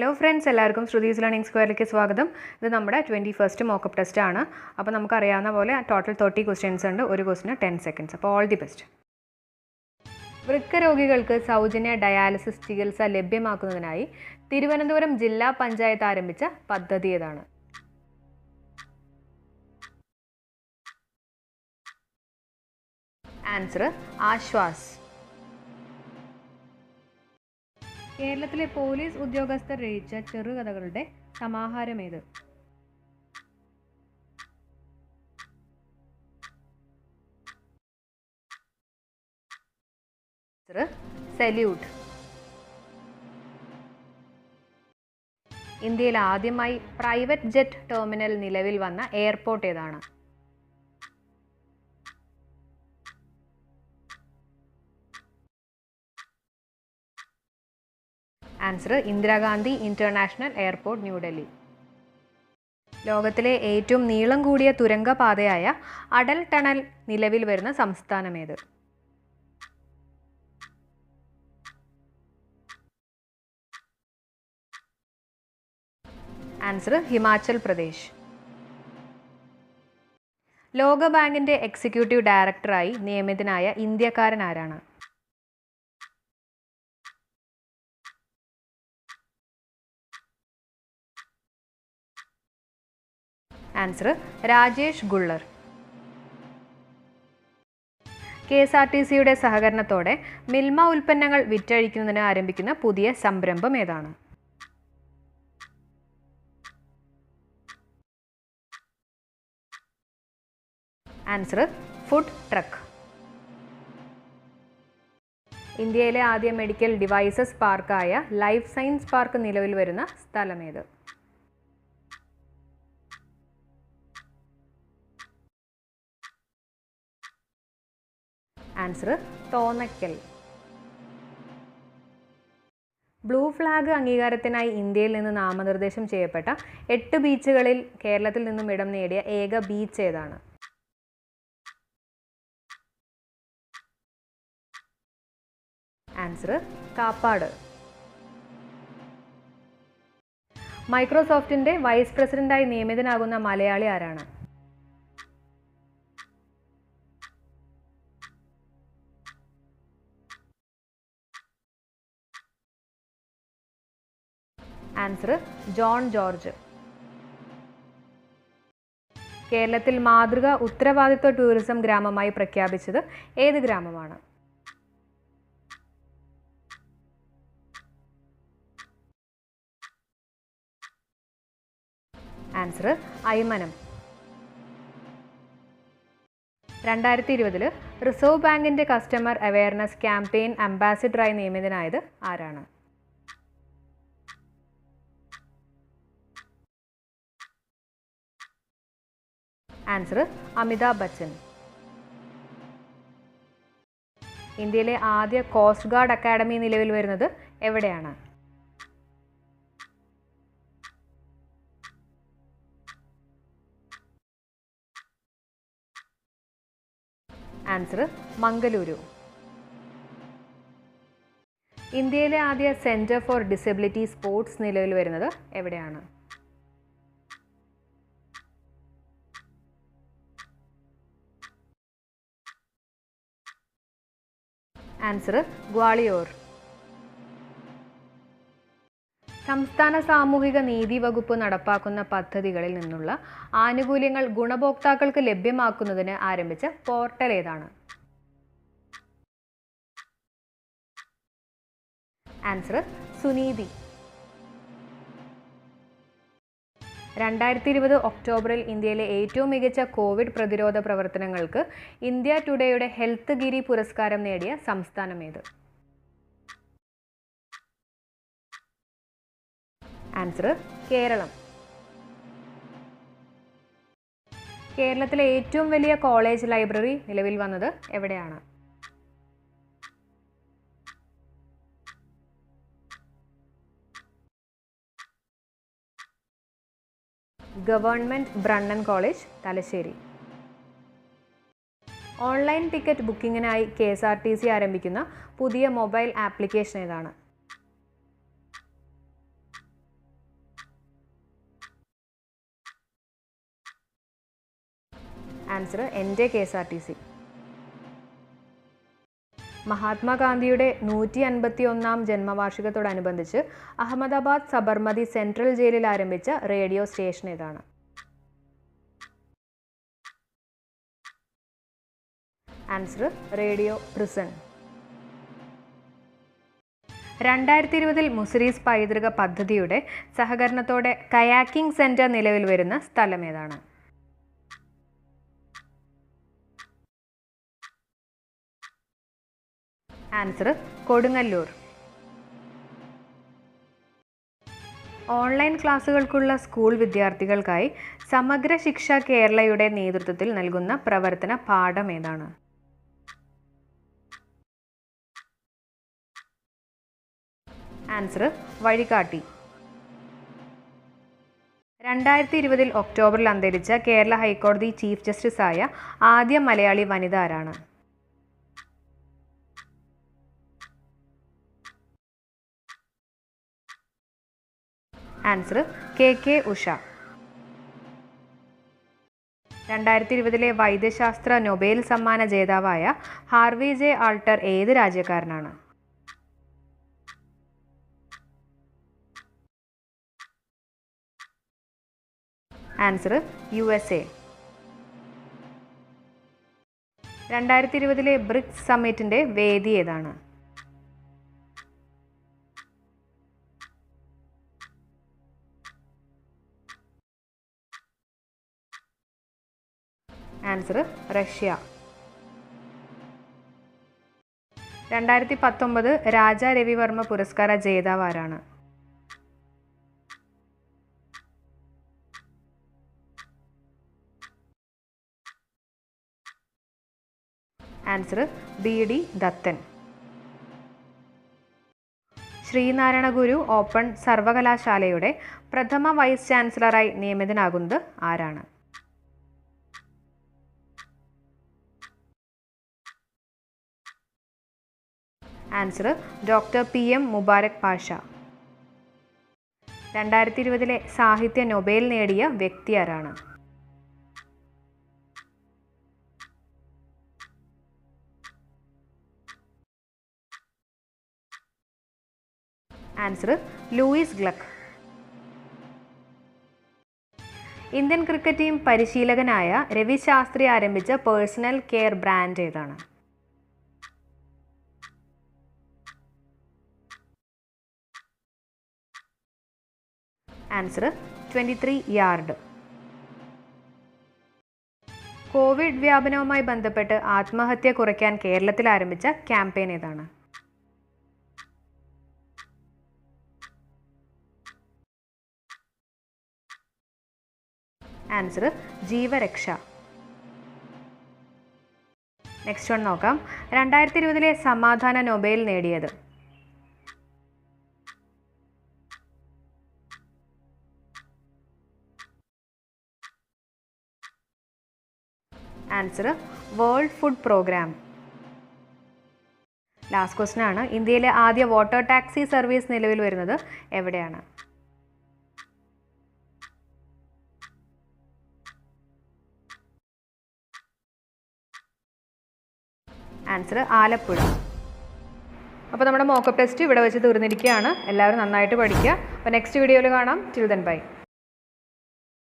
Hello friends എല്ലാവർക്കും Shruthi's learning സ്ക്വയറിലേക്ക് സ്വാഗതം. ഇത് നമ്മുടെ ട്വന്റി ഫസ്റ്റ് മോക്കപ്പ് ടെസ്റ്റ് ആണ്. അപ്പോൾ നമുക്കറിയാവുന്ന പോലെ ടോട്ടൽ തേർട്ടി ക്വസ്റ്റ്യൻസ് ഉണ്ട്. ഒരു ക്വസ്റ്റിന് ടെൻ സെക്കൻഡ്സ് അപ്പോൾ ഓൾ ദി ബെസ്റ്റ് വൃക്ക രോഗികൾക്ക് സൗജന്യ ഡയാലിസിസ് ചികിത്സ ലഭ്യമാക്കുന്നതിനായി തിരുവനന്തപുരം ജില്ലാ പഞ്ചായത്ത് ആരംഭിച്ച പദ്ധതി ഏതാണ്? ആൻസർ ആശ്വാസ്. കേരളത്തിലെ പോലീസ് ഉദ്യോഗസ്ഥർ രചിച്ച ചെറുകഥകളുടെ സമാഹാരമേത്? സല്യൂട്ട്. ഇന്ത്യയിൽ ആദ്യമായി പ്രൈവറ്റ് ജെറ്റ് ടെർമിനൽ നിലവിൽ വന്ന എയർപോർട്ട് ഏതാണ്? Answer Indira Gandhi international airport New Delhi ലോകത്തിലെ ഏറ്റവും നീളം കൂടിയ തുരങ്കപാതയായ അടൽ ടണൽ നിലവിൽ വരുന്ന സംസ്ഥാനമേത് ആൻസർ ഹിമാചൽ പ്രദേശ് ലോകബാങ്കിന്റെ എക്സിക്യൂട്ടീവ് ഡയറക്ടറായി നിയമിതനായ ഇന്ത്യക്കാരൻ ആരാണ്? Answer Rajesh Gullar. K S R T സിയുടെ സഹകരണത്തോടെ മിൽമ ഉൽപ്പന്നങ്ങൾ വിറ്റഴിക്കുന്നതിന് ആരംഭിക്കുന്ന പുതിയ സംരംഭം ഏതാണ്? ആൻസർ ഫുഡ് ട്രക്ക് ഇന്ത്യയിലെ ആദ്യ മെഡിക്കൽ ഡിവൈസസ് പാർക്കായ ലൈഫ് സയൻസ് പാർക്ക് നിലവിൽ വരുന്ന സ്ഥലമേത് ആൻസർ തോന്നക്കൽ. ബ്ലൂ ഫ്ലാഗ് അംഗീകാരത്തിനായി ഇന്ത്യയിൽ നിന്ന് നാമനിർദ്ദേശം ചെയ്യപ്പെട്ട എട്ട് ബീച്ചുകളിൽ കേരളത്തിൽ നിന്നും ഇടം നേടിയ ഏക ബീച്ച് ഏതാണ്? ആൻസർ കാപ്പാട്. മൈക്രോസോഫ്റ്റിന്റെ വൈസ് പ്രസിഡന്റായി നിയമിതനാകുന്ന മലയാളി ആരാണ്? Answer John George. കേരളത്തിൽ മാതൃക ഉത്തരവാദിത്വ ടൂറിസം ഗ്രാമമായി പ്രഖ്യാപിച്ചത് ഏത് ഗ്രാമമാണ്? ആൻസർ അയ്മനം. രണ്ടായിരത്തി ഇരുപതിൽ റിസർവ് ബാങ്കിന്റെ കസ്റ്റമർ അവയർനെസ് ക്യാമ്പയിൻ അംബാസിഡറായി നിയമിതനായത് ആരാണ്? ആൻസർ അമിതാഭ് ബച്ചൻ ഇന്ത്യയിലെ ആദ്യ കോസ്റ്റ് ഗാർഡ് അക്കാഡമി നിലവിൽ വരുന്നത് എവിടെയാണ്? ആൻസർ മംഗലൂരു ഇന്ത്യയിലെ ആദ്യ സെന്റർ ഫോർ ഡിസബിലിറ്റി സ്പോർട്സ് നിലവിൽ വരുന്നത് എവിടെയാണ്? ആൻസർ ഗ്വാളിയോർ സംസ്ഥാന സാമൂഹിക നീതി വകുപ്പ് നടപ്പാക്കുന്ന പദ്ധതികളിൽ നിന്നുള്ള ആനുകൂല്യങ്ങൾ ഗുണഭോക്താക്കൾക്ക് ലഭ്യമാക്കുന്നതിന് ആരംഭിച്ച പോർട്ടൽ ഏതാണ്? ആൻസർ സുനീതി. രണ്ടായിരത്തി ഇരുപത് ഒക്ടോബറിൽ ഇന്ത്യയിലെ ഏറ്റവും മികച്ച കോവിഡ് പ്രതിരോധ പ്രവർത്തനങ്ങൾക്ക് ഇന്ത്യ ടുഡേയുടെ ഹെൽത്ത് ഗിരി പുരസ്കാരം നേടിയ സംസ്ഥാനമേത്? ആൻസർ കേരളം. കേരളത്തിലെ ഏറ്റവും വലിയ കോളേജ് ലൈബ്രറി നിലവിൽ വന്നത് എവിടെയാണ്? Government Brennan college Thalassery. Online ticket ബുക്കിങ്ങിനായി K S R T C ആരംഭിക്കുന്ന പുതിയ മൊബൈൽ ആപ്ലിക്കേഷൻ ഏതാണ്? ആൻസർ എന്റെ K S R T C. മഹാത്മാഗാന്ധിയുടെ നൂറ്റി അൻപത്തി ഒന്നാം ജന്മവാർഷികത്തോടനുബന്ധിച്ച് അഹമ്മദാബാദ് സബർമതി സെൻട്രൽ ജയിലിൽ ആരംഭിച്ച റേഡിയോ സ്റ്റേഷൻ ഇതാണ്. Answer radio prison. രണ്ടായിരത്തി ഇരുപതിൽ മുസിരീസ് പൈതൃക പദ്ധതിയുടെ സഹകരണത്തോടെ കയാക്കിംഗ് സെന്റർ നിലവിൽ വരുന്ന സ്ഥലം ആൻസർ കൊടുങ്ങല്ലൂർ. ഓൺലൈൻ ക്ലാസുകൾക്കുള്ള സ്കൂൾ വിദ്യാർത്ഥികൾക്കായി സമഗ്ര ശിക്ഷ കേരളയുടെ നേതൃത്വത്തിൽ നൽകുന്ന പ്രവർത്തന പാഠം ഏതാണ്? ആൻസർ വഴികാട്ടി. രണ്ടായിരത്തി ഇരുപതിൽ ഒക്ടോബറിൽ അന്തരിച്ച കേരള ഹൈക്കോടതി ചീഫ് ജസ്റ്റിസായ ആദ്യ മലയാളി വനിത ആരാണ്? ആൻസർ കെ കെ ഉഷ രണ്ടായിരത്തി ഇരുപതിലെ വൈദ്യശാസ്ത്ര നൊബേൽ സമ്മാന ജേതാവായ ഹാർവി ജെ ആൾട്ടർ ഏത് രാജ്യക്കാരനാണ്? ആൻസർ യു എസ് എ രണ്ടായിരത്തി ഇരുപതിലെ ബ്രിക്സ് സമ്മിറ്റിന്റെ വേദി ഏതാണ്? Answer Russia. രണ്ടായിരത്തി പത്തൊമ്പത് രാജ രവിവർമ്മ പുരസ്കാര ജേതാവ് ആരാണ്? Answer B D Dathan. Sreenarayana Guru open സർവകലാശാലയുടെ പ്രഥമ വൈസ് ചാൻസലറായി നിയമിതനാകുന്നത് ആരാണ്? Answer doctor P M Mubarak Pasha. രണ്ടായിരത്തി ഇരുപതിലെ സാഹിത്യ നൊബേൽ നേടിയ വ്യക്തി ആരാണ്? Answer Louise Gluck. Indian cricket team പരിശീലകനായ രവി ശാസ്ത്രി ആരംഭിച്ച പേഴ്സണൽ കെയർ ബ്രാൻഡ് ഏതാണ്? Answer twenty three yard. Covid വ്യാപനവുമായി ബന്ധപ്പെട്ട് ആത്മഹത്യ കുറയ്ക്കാൻ കേരളത്തിൽ ആരംഭിച്ച ക്യാമ്പയിൻ ഏതാണ്? ആൻസർ ജീവരക്ഷ. നെക്സ്റ്റ് വൺ നോക്കാം. രണ്ടായിരത്തി ഇരുപതിലെ സമാധാന നൊബേൽ നേടിയത്. Answer world food programme. Last question ആണ്. ഇന്ത്യയിലെ ആദ്യ വാട്ടർ ടാക്സി സർവീസ് നിലവിൽ വരുന്നത് എവിടെയാണ്? ആൻസർ ആലപ്പുഴ. അപ്പോൾ നമ്മുടെ മോക്കപ്പ് ടെസ്റ്റ് ഇവിടെ വെച്ച് തീർന്നിരിക്കുകയാണ്. എല്ലാവരും നന്നായിട്ട് പഠിക്കുക. അപ്പോൾ നെക്സ്റ്റ് വീഡിയോയിൽ കാണാം. Till then bye